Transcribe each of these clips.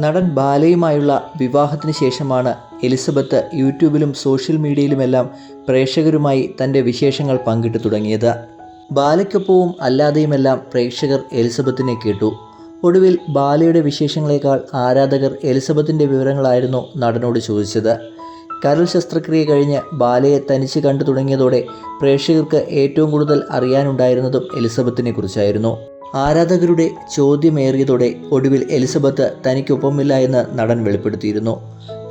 നടൻ ബാലയുമായുള്ള വിവാഹത്തിന് ശേഷമാണ് എലിസബത്ത് യൂട്യൂബിലും സോഷ്യൽ മീഡിയയിലുമെല്ലാം പ്രേക്ഷകരുമായി തന്റെ വിശേഷങ്ങൾ പങ്കിട്ടു തുടങ്ങിയത്. ബാലയ്ക്കൊപ്പവും അല്ലാതെയുമെല്ലാം പ്രേക്ഷകർ എലിസബത്തിനെ കേട്ടു. ഒടുവിൽ ബാലയുടെ വിശേഷങ്ങളെക്കാൾ ആരാധകർ എലിസബത്തിന്റെ വിവരങ്ങളായിരുന്നു നടനോട് ചോദിച്ചത്. കരൾ ശസ്ത്രക്രിയ കഴിഞ്ഞ് ബാലയെ തനിച്ച് കണ്ടു തുടങ്ങിയതോടെ പ്രേക്ഷകർക്ക് ഏറ്റവും കൂടുതൽ അറിയാനുണ്ടായിരുന്നതും എലിസബത്തിനെ കുറിച്ചായിരുന്നു. ആരാധകരുടെ ചോദ്യമേറിയതോടെ ഒടുവിൽ എലിസബത്ത് തനിക്കൊപ്പമില്ല എന്ന് നടൻ വെളിപ്പെടുത്തിയിരുന്നു.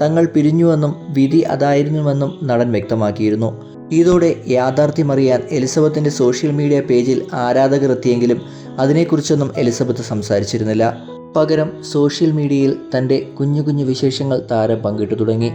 തങ്ങൾ പിരിഞ്ഞുവെന്നും വിധി അതായിരുന്നുവെന്നും നടൻ വ്യക്തമാക്കിയിരുന്നു. ഇതോടെ യാഥാർത്ഥ്യമറിയാൻ എലിസബത്തിന്റെ സോഷ്യൽ മീഡിയ പേജിൽ ആരാധകർ എത്തിയെങ്കിലും അതിനെക്കുറിച്ചൊന്നും എലിസബത്ത് സംസാരിച്ചിരുന്നില്ല. പകരം സോഷ്യൽ മീഡിയയിൽ തന്റെ കുഞ്ഞു കുഞ്ഞു വിശേഷങ്ങൾ താരം പങ്കിട്ടു തുടങ്ങി.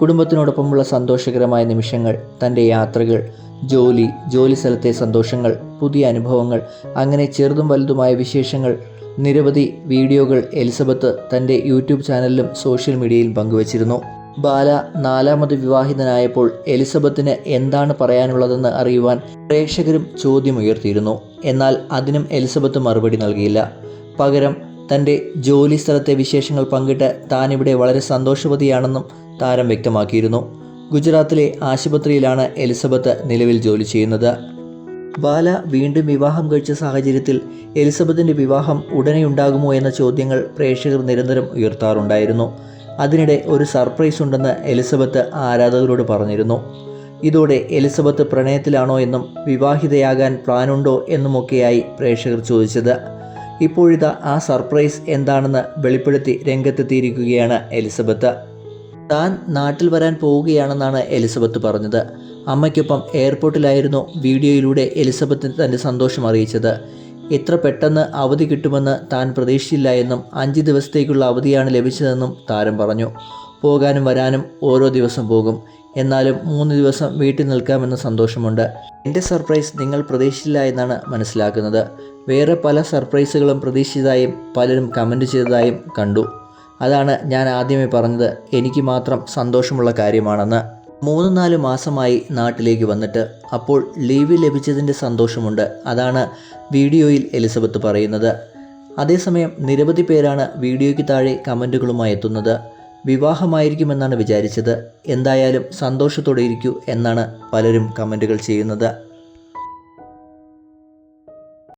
കുടുംബത്തിനോടൊപ്പമുള്ള സന്തോഷകരമായ നിമിഷങ്ങൾ തന്റെ യാത്രകൾ ജോലി ജോലി സ്ഥലത്തെ സന്തോഷങ്ങൾ പുതിയ അനുഭവങ്ങൾ അങ്ങനെ ചെറുതും വലുതുമായ വിശേഷങ്ങൾ. നിരവധി വീഡിയോകൾ എലിസബത്ത് തന്റെ യൂട്യൂബ് ചാനലിലും സോഷ്യൽ മീഡിയയിൽ പങ്കുവച്ചിരുന്നു. ബാല നാലാമത് വിവാഹിതനായപ്പോൾ എലിസബത്തിന് എന്താണ് പറയാനുള്ളതെന്ന് അറിയുവാൻ പ്രേക്ഷകരും ചോദ്യമുയർത്തിയിരുന്നു. എന്നാൽ അതിനും എലിസബത്ത് മറുപടി നൽകിയില്ല. പകരം തന്റെ ജോലി സ്ഥലത്തെ വിശേഷങ്ങൾ പങ്കിട്ട് താനിവിടെ വളരെ സന്തോഷവതിയാണെന്നും താരം വ്യക്തമാക്കിയിരുന്നു. ഗുജറാത്തിലെ ആശുപത്രിയിലാണ് എലിസബത്ത് നിലവിൽ ജോലി ചെയ്യുന്നത്. ബാല വീണ്ടും വിവാഹം കഴിച്ച സാഹചര്യത്തിൽ എലിസബത്തിന്റെ വിവാഹം ഉടനെ ഉണ്ടാകുമോ എന്ന ചോദ്യങ്ങൾ പ്രേക്ഷകർ നിരന്തരം ഉയർത്താറുണ്ടായിരുന്നു. അതിനിടെ ഒരു സർപ്രൈസ് ഉണ്ടെന്ന് എലിസബത്ത് ആരാധകരോട് പറഞ്ഞിരുന്നു. ഇതോടെ എലിസബത്ത് പ്രണയത്തിലാണോ എന്നും വിവാഹിതയാകാൻ പ്ലാനുണ്ടോ എന്നുമൊക്കെയായി പ്രേക്ഷകർ ചോദിച്ചത്. ഇപ്പോഴിതാ ആ സർപ്രൈസ് എന്താണെന്ന് വെളിപ്പെടുത്തി രംഗത്തെത്തിയിരിക്കുകയാണ് എലിസബത്ത്. താൻ നാട്ടിൽ വരാൻ പോവുകയാണെന്നാണ് എലിസബത്ത് പറഞ്ഞത്. അമ്മയ്ക്കൊപ്പം എയർപോർട്ടിലായിരുന്നു വീഡിയോയിലൂടെ എലിസബത്ത് തന്റെ സന്തോഷം അറിയിച്ചത്. ഇത്ര പെട്ടെന്ന് അവധി കിട്ടുമെന്ന് താൻ പ്രതീക്ഷിച്ചില്ല എന്നും അഞ്ച് ദിവസത്തേക്കുള്ള അവധിയാണ് ലഭിച്ചതെന്നും താരം പറഞ്ഞു. പോകാനും വരാനും ഓരോ ദിവസം പോകും. എന്നാലും മൂന്ന് ദിവസം വീട്ടിൽ നിൽക്കാമെന്ന സന്തോഷമുണ്ട്. എന്റെ സർപ്രൈസ് നിങ്ങൾ പ്രതീക്ഷിച്ചില്ല എന്നാണ് മനസ്സിലാക്കുന്നത്. വേറെ പല സർപ്രൈസുകളും പ്രതീക്ഷിച്ചതായും പലരും കമന്റ് ചെയ്തതായും കണ്ടു. അതാണ് ഞാൻ ആദ്യമേ പറഞ്ഞത്. എനിക്ക് മാത്രം സന്തോഷമുള്ള കാര്യമാണെന്ന്. മൂന്ന് നാല് മാസമായി നാട്ടിലേക്ക് വന്നിട്ട് അപ്പോൾ ലീവ് ലഭിച്ചതിന്റെ സന്തോഷമുണ്ട്. അതാണ് വീഡിയോയിൽ എലിസബത്ത് പറയുന്നത്. അതേസമയം നിരവധി പേരാണ് വീഡിയോയ്ക്ക് താഴെ കമന്റുകളുമായി എത്തുന്നത്. വിവാഹമായിരിക്കുമെന്നാണ് വിചാരിച്ചത്. എന്തായാലും സന്തോഷത്തോടെ ഇരിക്കൂ എന്നാണ് പലരും കമന്റുകൾ ചെയ്യുന്നത്.